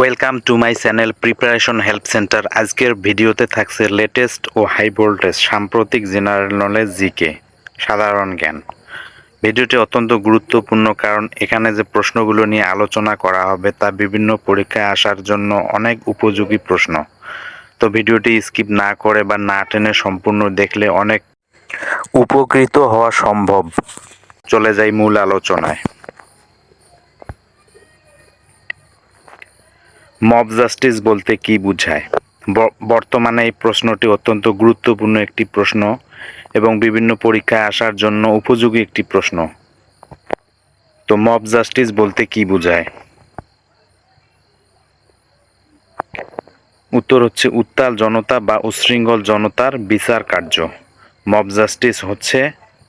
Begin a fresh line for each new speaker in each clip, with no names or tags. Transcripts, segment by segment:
Welcome to my channel preparation help centre আজকের ভিডিওতে থাকছে লেটেস্ট ও হাই ভোল্টেজ সাম্প্রতিক জেনারেল নলেজ জিকে সাধারণ জ্ঞান। ভিডিওটি অত্যন্ত গুরুত্বপূর্ণ কারণ এখানে যে প্রশ্নগুলো নিয়ে আলোচনা করা হবে তা বিভিন্ন পরীক্ষায় আসার জন্য অনেক উপযোগী প্রশ্ন। তো ভিডিওটি স্কিপ না করে বা না টেনে সম্পূর্ণ দেখলে অনেক উপকৃত হওয়া সম্ভব। চলে যাই মূল আলোচনায়। মব জাস্টিস বলতে কি বোঝায়? বর্তমানে এই প্রশ্নটি অত্যন্ত গুরুত্বপূর্ণ একটি প্রশ্ন এবং বিভিন্ন পরীক্ষায় আসার জন্য উপযোগী একটি প্রশ্ন। তো মব জাস্টিস বলতে কি বোঝায়? উত্তর হচ্ছে, উত্তাল জনতা বা উচ্ছৃঙ্খল জনতার বিচার কার্য। মব জাস্টিস হচ্ছে,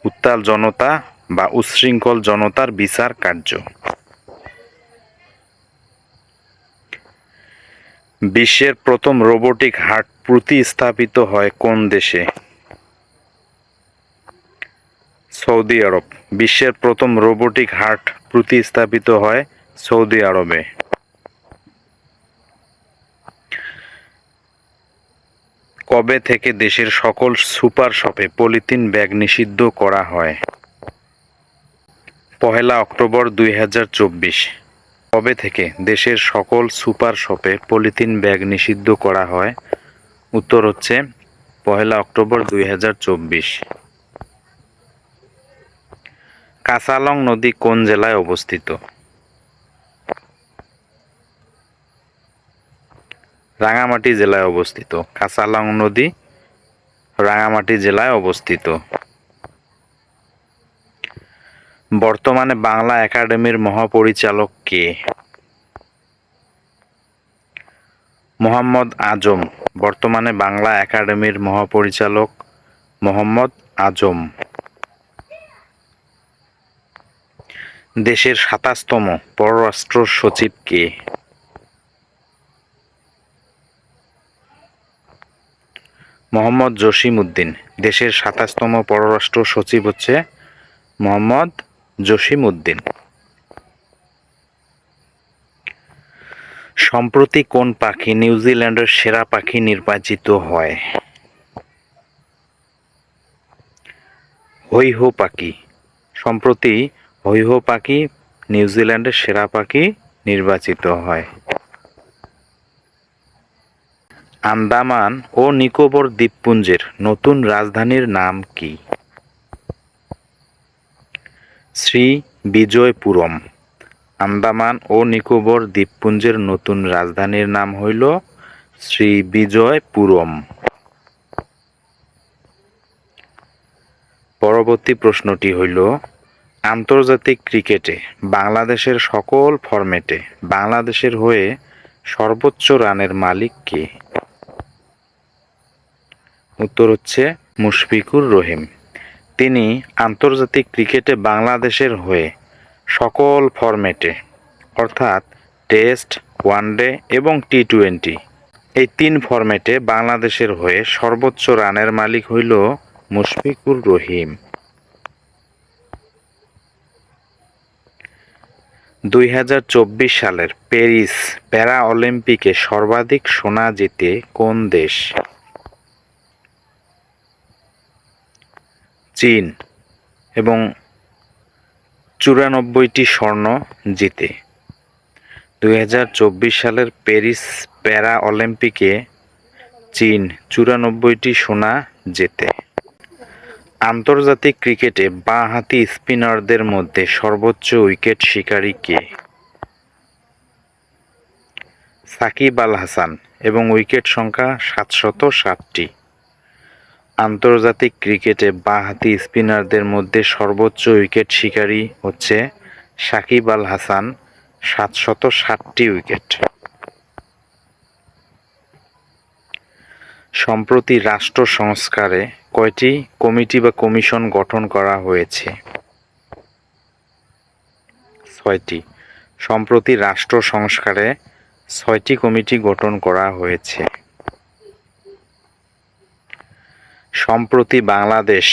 উত্তাল জনতা বা উচ্ছৃঙ্খল জনতার বিচার কার্য। বিশ্বের প্রথম রোবোটিক হার্ট প্রতিস্থাপিত হয় কোন দেশে? সৌদি আরব। বিশ্বের প্রথম রোবোটিক হার্ট প্রতিস্থাপিত হয় সৌদি আরবে। কবে থেকে দেশের সকল সুপার শপে পলিথিন ব্যাগ নিষিদ্ধ করা হয়? পহেলা অক্টোবর দুই হাজার চব্বিশ। কবে থেকে দেশের সকল সুপার শপে পলিথিন ব্যাগ নিষিদ্ধ করা হয়? উত্তর হচ্ছে, পহেলা অক্টোবর দুই হাজার চব্বিশ। কাসালং নদী কোন জেলায় অবস্থিত? রাঙামাটি জেলায় অবস্থিত। কাসালং নদী রাঙামাটি জেলায় অবস্থিত। বর্তমানে বাংলা একাডেমির মহাপরিচালক কে? মোহাম্মদ আজম। বর্তমানে বাংলা একাডেমির মহাপরিচালক মোহাম্মদ আজম। দেশের সাতাশতম পররাষ্ট্র সচিব কে? মোহাম্মদ জসিম উদ্দিন দেশের সাতাশতম পররাষ্ট্র সচিব হচ্ছে মোহাম্মদ জসিম উদ্দিন সম্প্রতি কোন পাখি নিউজিল্যান্ডের সেরা পাখি নির্বাচিত হয়? হৈহো পাখি। সম্প্রতি হৈহো পাখি নিউজিল্যান্ডের সেরা পাখি নির্বাচিত হয়। আন্দামান ও নিকোবর দ্বীপপুঞ্জের নতুন রাজধানীর নাম কি? শ্রী বিজয়পুরম। আন্দামান ও নিকোবর দ্বীপপুঞ্জের নতুন রাজধানীর নাম হইল শ্রী বিজয়পুরম। পরবর্তী প্রশ্নটি হইল, আন্তর্জাতিক ক্রিকেটে বাংলাদেশের সকল ফরম্যাটে বাংলাদেশের হয়ে সর্বোচ্চ রানের মালিক কে? উত্তর হচ্ছে মুশফিকুর রহিম। তিনি আন্তর্জাতিক ক্রিকেটে বাংলাদেশের হয়ে সকল ফরম্যাটে, অর্থাৎ টেস্ট, ওয়ানডে এবং টি টোয়েন্টি এই তিন ফরম্যাটে বাংলাদেশের হয়ে সর্বোচ্চ রানের মালিক হইল মুশফিকুর রহিম। দুই হাজার চব্বিশ সালের প্যারিস প্যারা অলিম্পিকে সর্বাধিক সোনা জিতে কোন দেশ? চীন এবং চুরানব্বইটি স্বর্ণ জিতে। দুই হাজার চব্বিশ সালের প্যারিস প্যারা অলিম্পিকে চীন চুরানব্বইটি সোনা জেতে। আন্তর্জাতিক ক্রিকেটে বাঁহাতি স্পিনারদের মধ্যে সর্বোচ্চ উইকেট শিকারী কে? সাকিব আল হাসান এবং উইকেট সংখ্যা সাতশত সাতটি আন্তর্জাতিক ক্রিকেটে বাঁহাতি স্পিনারদের মধ্যে সর্বোচ্চ উইকেট শিকারী হচ্ছে সাকিব আল হাসান, সাতশত ষাটটি উইকেট। সম্প্রতি রাষ্ট্র সংস্কারে কয়টি কমিটি বা কমিশন গঠন করা হয়েছে? ছয়টি। সম্প্রতি রাষ্ট্র সংস্কারে ছয়টি কমিটি গঠন করা হয়েছে। সম্প্রতি বাংলাদেশ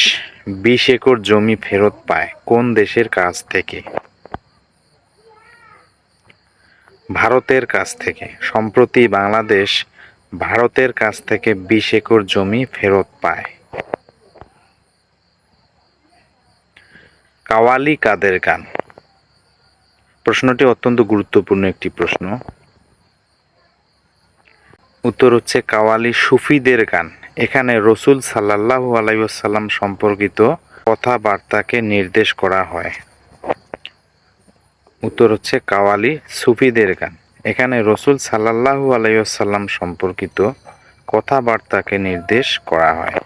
বিশ একর জমি ফেরত পায় কোন দেশের কাছ থেকে? ভারতের কাছ থেকে। সম্প্রতি বাংলাদেশ ভারতের কাছ থেকে বিশ একর জমি ফেরত পায়। কাওয়ালি কাদের গান? প্রশ্নটি অত্যন্ত গুরুত্বপূর্ণ একটি প্রশ্ন। উত্তর হচ্ছে কাওয়ালি সুফিদের গান। এখানে রসুল সাল্লাল্লাহু আলাইসাল্লাম সম্পর্কিত কথাবার্তাকে নির্দেশ করা হয়। উত্তর হচ্ছে কাওয়ালি, সুফিদের গান। এখানে রসুল সাল্লাল্লাহু আলাইসাল্লাম সম্পর্কিত কথাবার্তাকে নির্দেশ করা হয়।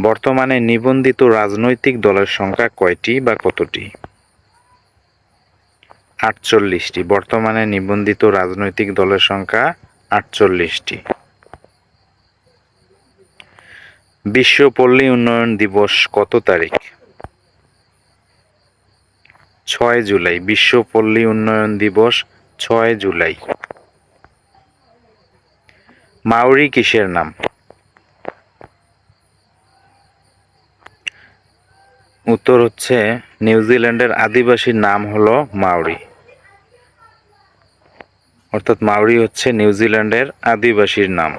বর্তমানে নিবন্ধিত রাজনৈতিক দলের সংখ্যা কয়টি বা কতটি? আটচল্লিশটি। বর্তমানে নিবন্ধিত রাজনৈতিক দলের সংখ্যা আটচল্লিশটি। বিশ্ব পল্লী উন্নয়ন দিবস কত তারিখ? ছয় জুলাই। বিশ্ব পল্লী উন্নয়ন দিবস ছয় জুলাই। মাউরি কিসের নাম? উত্তর হচ্ছে নিউজিল্যান্ডের আদিবাসীর নাম হলো মাউরি। অর্থাৎ মাউরি হচ্ছে নিউজিল্যান্ডের আদিবাসীর নাম।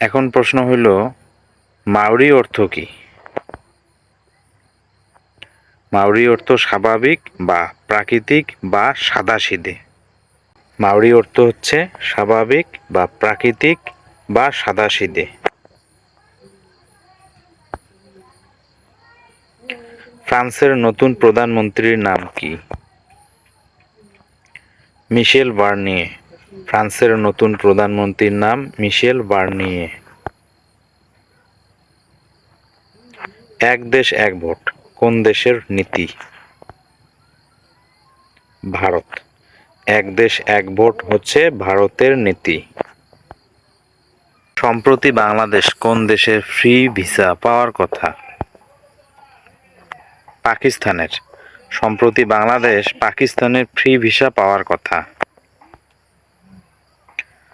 এখন প্রশ্ন হইল, মাউরি অর্থ কি? মাউরি অর্থ স্বাভাবিক বা প্রাকৃতিক বা সাদাসিধে। মাউরি অর্থ হচ্ছে স্বাভাবিক বা প্রাকৃতিক বা সাদাসিধে। ফ্রান্সের নতুন প্রধানমন্ত্রীর নাম কি? মিশেল বার্নিয়ে, ফ্রান্সের নতুন প্রধানমন্ত্রীর নাম মিশেল বার্নিয়ে। এক দেশ, এক ভোট, কোন দেশের নীতি? ভারত। এক দেশ, এক ভোট হচ্ছে ভারতের নীতি। সম্প্রতি বাংলাদেশ কোন দেশের ফ্রি ভিসা পাওয়ার কথা? পাকিস্তানের। সম্প্রতি বাংলাদেশ পাকিস্তানের ফ্রি ভিসা পাওয়ার কথা।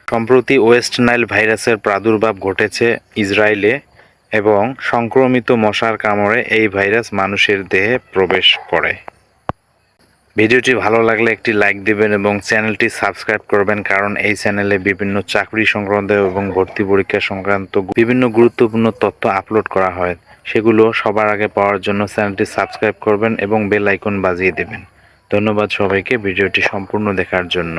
সম্প্রতি ওয়েস্ট নাইল ভাইরাসের প্রাদুর্ভাব ঘটেছে ইসরায়েলে এবং সংক্রমিত মশার কামড়ে এই ভাইরাস মানুষের দেহে প্রবেশ করে। ভিডিওটি ভালো লাগলে একটি লাইক দিবেন এবং চ্যানেলটি সাবস্ক্রাইব করবেন কারণ এই চ্যানেলে বিভিন্ন চাকরি সংক্রান্ত এবং ভর্তি পরীক্ষা সংক্রান্ত বিভিন্ন গুরুত্বপূর্ণ তথ্য আপলোড করা হয়। সেগুলো সবার আগে পাওয়ার জন্য চ্যানেলটি সাবস্ক্রাইব করবেন এবং বেল আইকন বাজিয়ে দেবেন। ধন্যবাদ সবাইকে, ভিডিওটি সম্পূর্ণ দেখার জন্য।